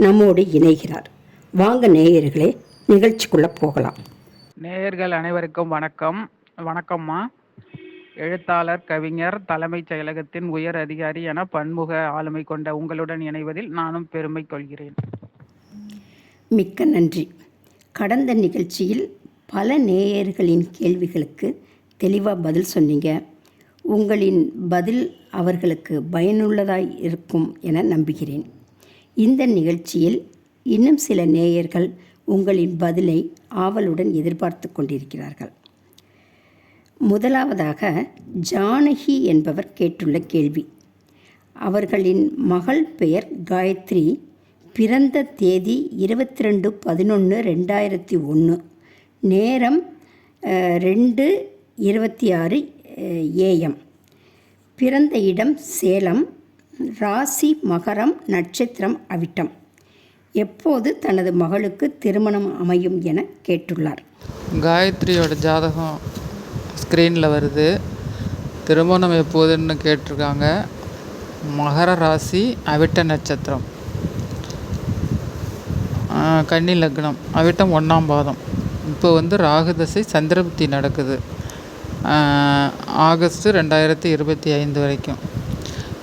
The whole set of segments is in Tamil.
நம்மோடு இணைகிறார். வாங்க நேயர்களே நிகழ்ச்சிக்குள்ள போகலாம். நேயர்கள் அனைவருக்கும் வணக்கம். வணக்கம்மா. எழுத்தாளர் கவிஞர் தலைமைச் செயலகத்தின் உயர் அதிகாரி என பன்முக ஆளுமை கொண்ட உங்களுடன் இணைவதில் நானும் பெருமை கொள்கிறேன். மிக்க நன்றி. கடந்த நிகழ்ச்சியில் பல நேயர்களின் கேள்விகளுக்கு தெளிவாக பதில் சொன்னீங்க. உங்களின் பதில் அவர்களுக்கு பயனுள்ளதாய் இருக்கும் என நம்புகிறேன். இந்த நிகழ்ச்சியில் இன்னும் சில நேயர்கள் உங்களின் பதிலை ஆவலுடன் எதிர்பார்த்து கொண்டிருக்கிறார்கள். முதலாவதாக ஜானகி என்பவர் கேட்டுள்ள கேள்வி. அவர்களின் மகள் பெயர் காயத்ரி. பிறந்த தேதி இருபத்தி ரெண்டு பதினொன்று ரெண்டாயிரத்தி ஒன்று நேரம் ரெண்டு இருபத்தி ஆறு ஏஎம் பிறந்த இடம் சேலம் ராசி மகரம் நட்சத்திரம் அவிட்டம். எப்போது தனது மகளுக்கு திருமணம் அமையும் என கேட்டுள்ளார். காயத்ரியோட ஜாதகம் ஸ்க்ரீனில் வருது. திருமணம் எப்போதுன்னு கேட்டிருக்காங்க. மகர ராசி அவிட்ட நட்சத்திரம். கன்னி லக்னம். அவிட்டம் ஒன்றாம் பாதம். இப்போ வந்து ராகு தசை சந்திரபுத்தி நடக்குது. ஆகஸ்ட்டு ஆகஸ்ட் ரெண்டாயிரத்தி இருபத்தி ஐந்து வரைக்கும்.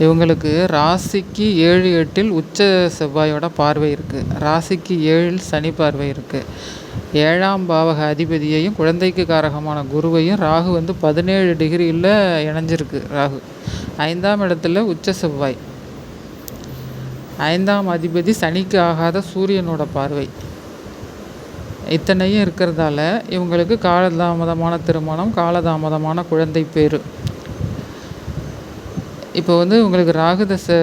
இவங்களுக்கு ராசிக்கு ஏழு எட்டில் உச்ச செவ்வாயோட பார்வை இருக்குது ராசிக்கு ஏழில் சனி பார்வை இருக்குது ஏழாம் பாவக அதிபதியையும் குழந்தைக்கு காரகமான குருவையும் ராகு வந்து பதினேழு டிகிரியில் இணைஞ்சிருக்கு ராகு. ஐந்தாம் இடத்துல உச்ச செவ்வாய். ஐந்தாம் அதிபதி சனிக்கு ஆகாத சூரியனோட பார்வை. இத்தனையும் இருக்கிறதால இவங்களுக்கு காலதாமதமான திருமணம் காலதாமதமான குழந்தை பேர். இப்போ வந்து உங்களுக்கு ராகு தசை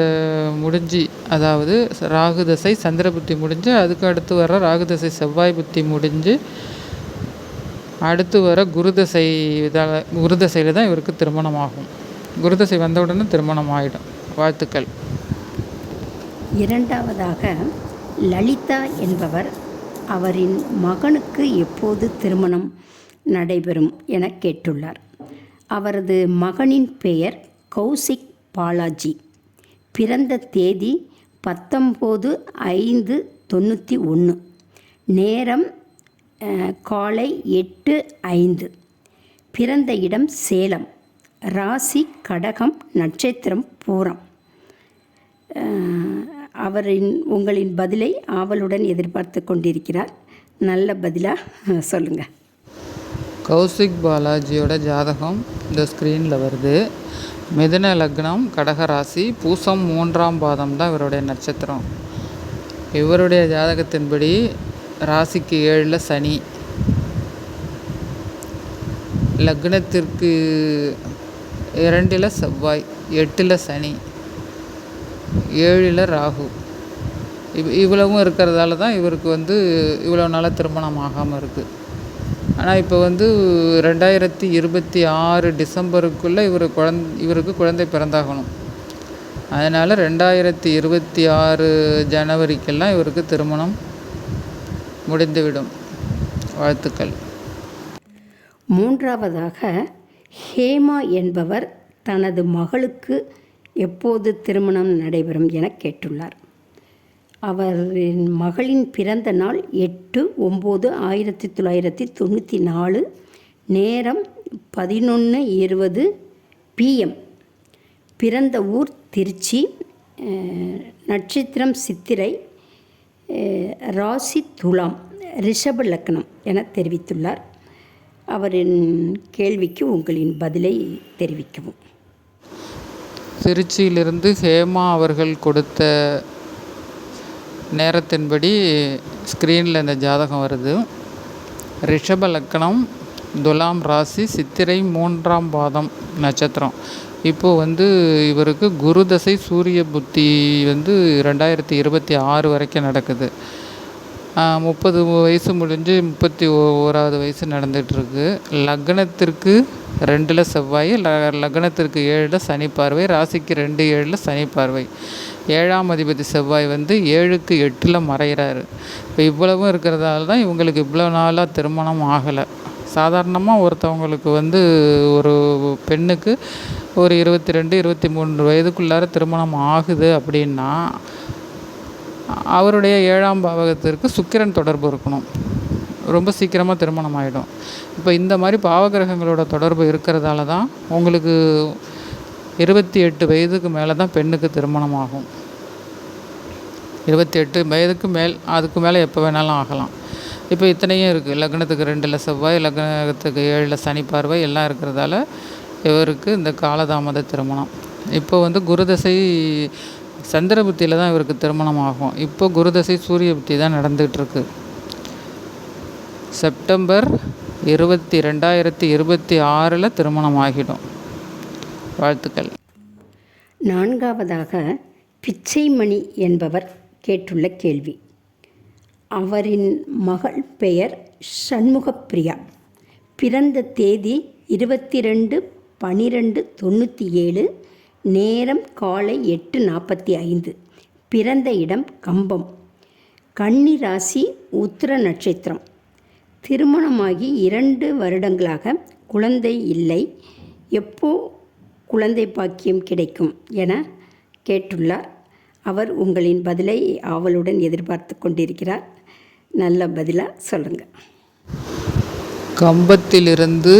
முடிஞ்சு அதாவது ராகு தசை சந்திர புத்தி முடிஞ்சு அதுக்கு அடுத்து வர ராகு தசை செவ்வாய் புத்தி முடிஞ்சு அடுத்து வர குருதசை இதால் இதால தான் இவருக்கு திருமணம் ஆகும் குருதசை வந்தவுடனே திருமணம் ஆகிடும் வாழ்த்துக்கள். இரண்டாவதாக லலிதா என்பவர் அவரின் மகனுக்கு எப்போது திருமணம் நடைபெறும் என கேட்டுள்ளார். அவரது மகனின் பெயர் கௌசிக் பாலாஜி. பிறந்த தேதி பத்தொம்போது ஐந்து தொண்ணூற்றி ஒன்று நேரம் காலை எட்டு ஐந்து. பிறந்த இடம் சேலம். ராசி கடகம் நட்சத்திரம் பூரம். அவரின் உங்களின் பதிலை ஆவலுடன் எதிர்பார்த்து கொண்டிருக்கிறார். நல்ல பதிலாக சொல்லுங்கள் கௌசிக் பாலாஜியோட ஜாதகம் இந்த ஸ்க்ரீனில் வருது. மிதுன லக்னம் கடகராசி பூசம் மூன்றாம் பாதம் தான் இவருடைய நட்சத்திரம். இவருடைய ஜாதகத்தின்படி ராசிக்கு ஏழில் சனி. லக்னத்திற்கு இரண்டில் செவ்வாய் எட்டில் சனி ஏழில் ராகு. இவ் இவ்வளவும் இருக்கிறதால தான் இவருக்கு வந்து இவ்வளோ நாளாக திருமணம் ஆகாமல் இருக்குது ஆனால் இப்போ வந்து ரெண்டாயிரத்தி இருபத்தி ஆறு டிசம்பருக்குள்ளே இவர் குழந் இவருக்கு குழந்தை பிறந்தாகணும். அதனால் ரெண்டாயிரத்தி இருபத்தி ஆறு ஜனவரிக்கெல்லாம் இவருக்கு திருமணம் முடிந்துவிடும். வாழ்த்துக்கள். மூன்றாவதாக ஹேமா என்பவர் தனது மகளுக்கு எப்போது திருமணம் நடைபெறும் என கேட்டுள்ளார். அவரின் மகளின் பிறந்த நாள் எட்டு ஒம்பது ஆயிரத்தி தொள்ளாயிரத்தி தொண்ணூற்றி நாலு நேரம் பதினொன்று இருபது பிஎம் பிறந்த ஊர் திருச்சி நட்சத்திரம் சித்திரை ராசி துலாம் ரிஷப லக்னம் என தெரிவித்துள்ளார். அவரின் கேள்விக்கு உங்களின் பதிலை தெரிவிக்கவும். திருச்சியிலிருந்து ஹேமா அவர்கள் கொடுத்த நேரத்தின்படி ஸ்க்ரீனில் இந்த ஜாதகம் வருது. ரிஷப லக்கணம் துலாம் ராசி சித்திரை மூன்றாம் பாதம் நட்சத்திரம். இப்போது வந்து இவருக்கு குரு தசை சூரிய புத்தி வந்து ரெண்டாயிரத்தி இருபத்தி ஆறு வரைக்கும் நடக்குது. முப்பது வயசு முடிஞ்சு முப்பத்தி ஓராவது வயசு நடந்துகிட்ருக்கு லக்னத்திற்கு ரெண்டில் செவ்வாய் ல லக்னத்திற்கு ஏழில் சனி பார்வை ராசிக்கு ரெண்டு ஏழில் சனி பார்வை. ஏழாம் அதிபதி செவ்வாய் வந்து ஏழுக்கு எட்டில் மறைகிறாரு. இப்போ இவ்வளவும் இருக்கிறதால தான் இவங்களுக்கு இவ்வளோ நாளாக திருமணம் ஆகலை. சாதாரணமாக ஒருத்தவங்களுக்கு வந்து ஒரு பெண்ணுக்கு ஒரு இருபத்தி ரெண்டு இருபத்தி மூன்று வயதுக்குள்ளார திருமணம் ஆகுது அப்படின்னா அவருடைய ஏழாம் பாவகத்திற்கு சுக்கிரன் தொடர்பு இருக்கணும். ரொம்ப சீக்கிரமாக திருமணம் ஆகிடும் இப்போ இந்த மாதிரி பாவகிரகங்களோட தொடர்பு இருக்கிறதால தான் உங்களுக்கு இருபத்தி எட்டு வயதுக்கு மேலே தான் பெண்ணுக்கு திருமணம் ஆகும். இருபத்தி எட்டு வயதுக்கு மேல் அதுக்கு மேலே எப்போ வேணாலும் ஆகலாம். இப்போ இத்தனையும் இருக்குது லக்னத்துக்கு ரெண்டில் செவ்வாய் லக்னத்துக்கு ஏழில் சனி பார்வை எல்லாம் இருக்கிறதால இவருக்கு இந்த காலதாமத திருமணம். இப்போ வந்து குருதசை சந்திர புத்தியில் தான் இவருக்கு திருமணம் ஆகும். இப்போ குருதசை சூரிய புத்தி தான் நடந்துகிட்ருக்கு செப்டம்பர் இருபத்தி ரெண்டாயிரத்தி இருபத்தி ஆறில் திருமணம் ஆகிடும் வாழ்த்துக்கள். நான்காவதாக பிச்சைமணி என்பவர் கேட்டுள்ள கேள்வி. அவரின் மகள் பெயர் சண்முகப்பிரியா. பிறந்த தேதி இருபத்தி ரெண்டு பனிரெண்டு தொண்ணூற்றி ஏழு நேரம் காலை எட்டு நாற்பத்தி ஐந்து பிறந்த இடம் கம்பம். கன்னி ராசி உத்திர நட்சத்திரம். திருமணமாகி இரண்டு வருடங்களாக குழந்தை இல்லை. எப்போ குழந்தை பாக்கியம் கிடைக்கும் என கேட்டுள்ளார். அவர் உங்களின் பதிலை ஆவலுடன் எதிர்பார்த்து கொண்டிருக்கிறார். நல்ல பதிலாக சொல்லுங்கள் கம்பத்திலிருந்து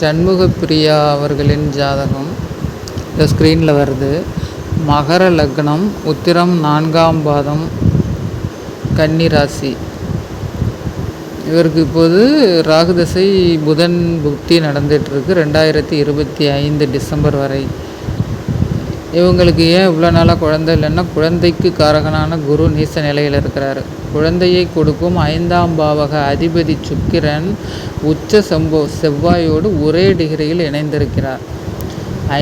சண்முகப்பிரியா அவர்களின் ஜாதகம் இந்த ஸ்க்ரீனில் வருது. மகர லக்னம் உத்திரம் நான்காம் பாதம் கன்னி ராசி. இவருக்கு இப்போது ராகுதசை புதன் புக்தி நடந்துகிட்ருக்கு. ரெண்டாயிரத்தி இருபத்தி ஐந்து டிசம்பர் வரை. இவங்களுக்கு ஏன் இவ்வளோ நாளாக குழந்தை இல்லைன்னா குழந்தைக்கு காரகனான குரு நீச நிலையில் இருக்கிறாரு. குழந்தையை கொடுக்கும் ஐந்தாம் பாவக அதிபதி சுக்கிரன் உச்ச சம்போ செவ்வாயோடு ஒரே டிகிரியில் இணைந்திருக்கிறார்.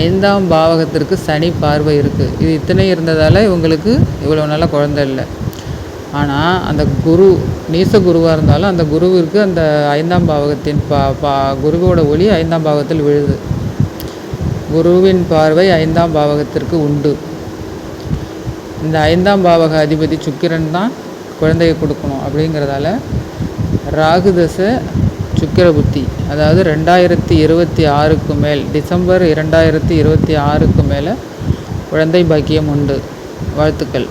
ஐந்தாம் பாவகத்திற்கு சனி பார்வை இருக்குது இது இத்தனை இருந்ததால் இவங்களுக்கு இவ்வளோ நாளாக குழந்தை இல்லை. ஆனால் அந்த குரு நீச குருவாக இருந்தாலும் அந்த குருவிற்கு அந்த ஐந்தாம் பாவகத்தின் பா பா குருவோட ஒளி ஐந்தாம் பாவகத்தில் விழுது. குருவின் பார்வை ஐந்தாம் பாவகத்திற்கு உண்டு. இந்த ஐந்தாம் பாவக அதிபதி சுக்கிரன் தான் குழந்தையை கொடுக்கணும் அப்படிங்கிறதால ராகு தசை சுக்கிர புத்தி அதாவது ரெண்டாயிரத்தி இருபத்தி ஆறுக்கு மேல் டிசம்பர் இரண்டாயிரத்தி இருபத்தி ஆறுக்கு மேலே குழந்தை பாக்கியம் உண்டு. வாழ்த்துக்கள்.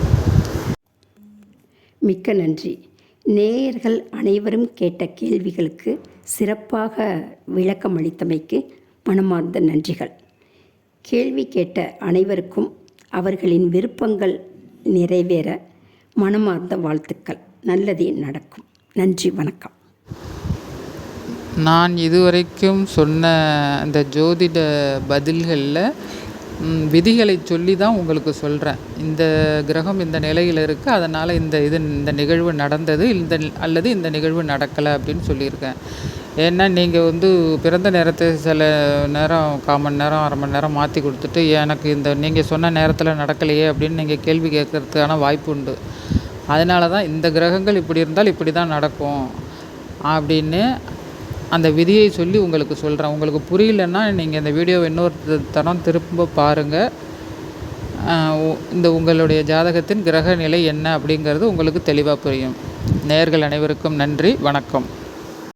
மிக்க நன்றி. நேயர்கள் அனைவரும் கேட்ட கேள்விகளுக்கு சிறப்பாக விளக்கம் அளித்தமைக்கு மனமார்ந்த நன்றிகள். கேள்வி கேட்ட அனைவருக்கும் அவர்களின் விருப்பங்கள் நிறைவேற மனமார்ந்த வாழ்த்துக்கள். நல்லதே நடக்கும். நன்றி வணக்கம். நான் இதுவரைக்கும் சொன்ன அந்த ஜோதிட பதில்களில் விதிகளை சொல்லி தான் உங்களுக்கு சொல்கிறேன் இந்த கிரகம் இந்த நிலையில் இருக்குது அதனால் இந்த இது இந்த நிகழ்வு நடந்தது. இந்த அல்லது இந்த நிகழ்வு நடக்கலை அப்படின்னு சொல்லியிருக்கேன். ஏன்னா நீங்கள் வந்து பிறந்த நேரத்தை சில நேரம் கால் மணி நேரம் அரை மணி நேரம் மாற்றி கொடுத்துட்டு எனக்கு இந்த நீங்கள் சொன்ன நேரத்தில் நடக்கலையே அப்படின்னு நீங்கள் கேள்வி கேட்குறதுக்கான வாய்ப்பு உண்டு. அதனால தான் இந்த கிரகங்கள் இப்படி இருந்தால் இப்படி தான் நடக்கும். அப்படின்னு அந்த விதியை சொல்லி உங்களுக்கு சொல்கிறேன் உங்களுக்கு புரியலன்னா நீங்கள் இந்த வீடியோவை இன்னொரு தரம் திரும்ப பாருங்கள் இந்த உங்களுடைய ஜாதகத்தின் கிரக நிலை என்ன அப்படிங்கிறது உங்களுக்கு தெளிவாக புரியும். நேர்கள் அனைவருக்கும் நன்றி. வணக்கம்.